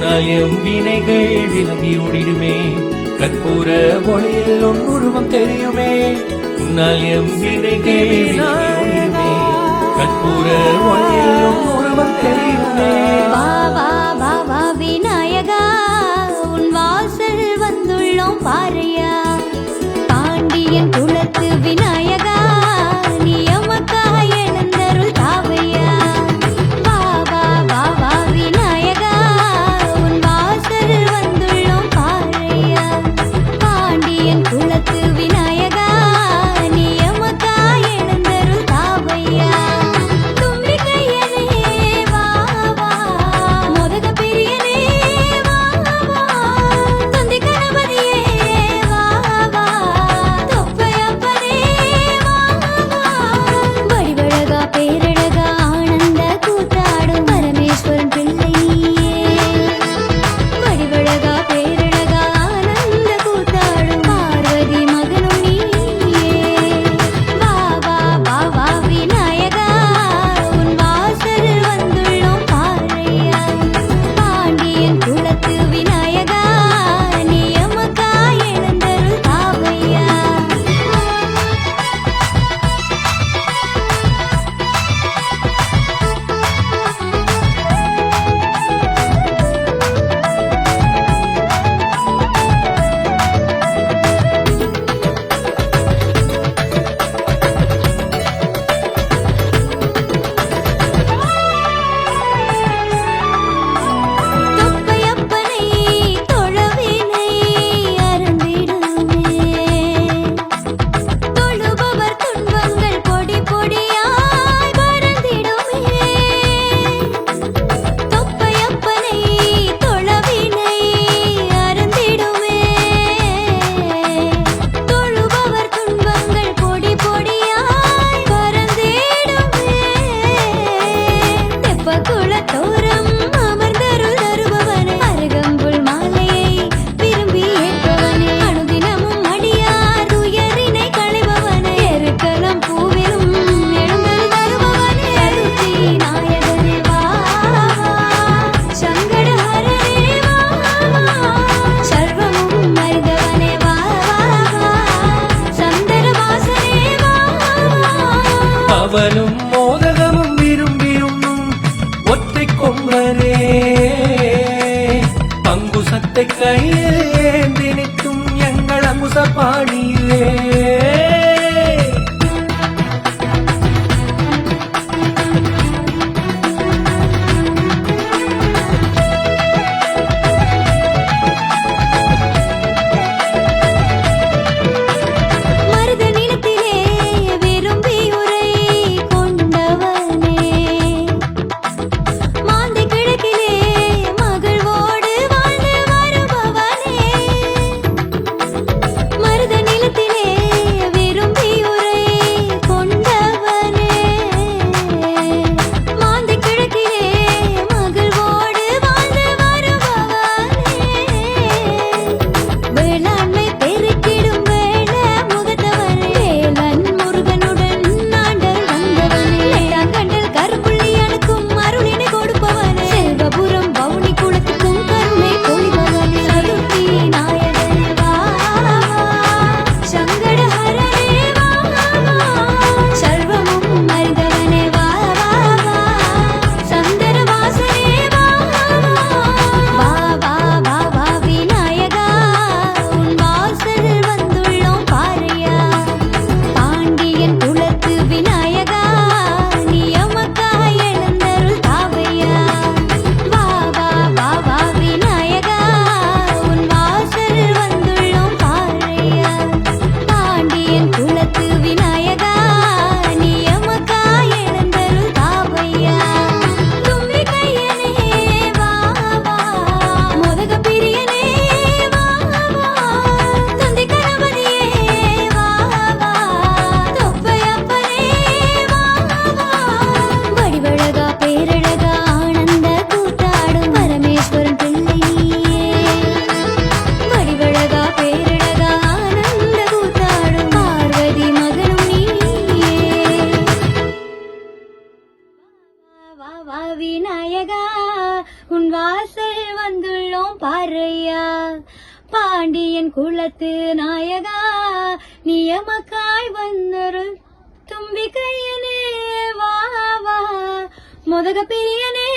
முன்னால் எம் வினைகள் விளங்கி ஓடிடுமே கற்பூர ஒளியில் உன் உருவம் தெரியுமே. முன்னால் எம் வினைகள் ஓடிடுமே கற்பூர ஒளியில் உன் உருவம் தெரியுமே. விநாயகா. உன் வாசல் வந்துள்ளோம் பாறையா. பாண்டியன் குலத்த உலகமும் விரும்பியும் ஒற்றை கொம்பரே. பங்குசத்தை கையில் ஏந்தி நிற்கும் எங்கள் அங்குச பாணியிலே. பாறையா பாண்டியன் குலத்து நாயகா நியமக்காய் வந்தருள் தும்பி கையனே வா வா. மொதக பிரியனே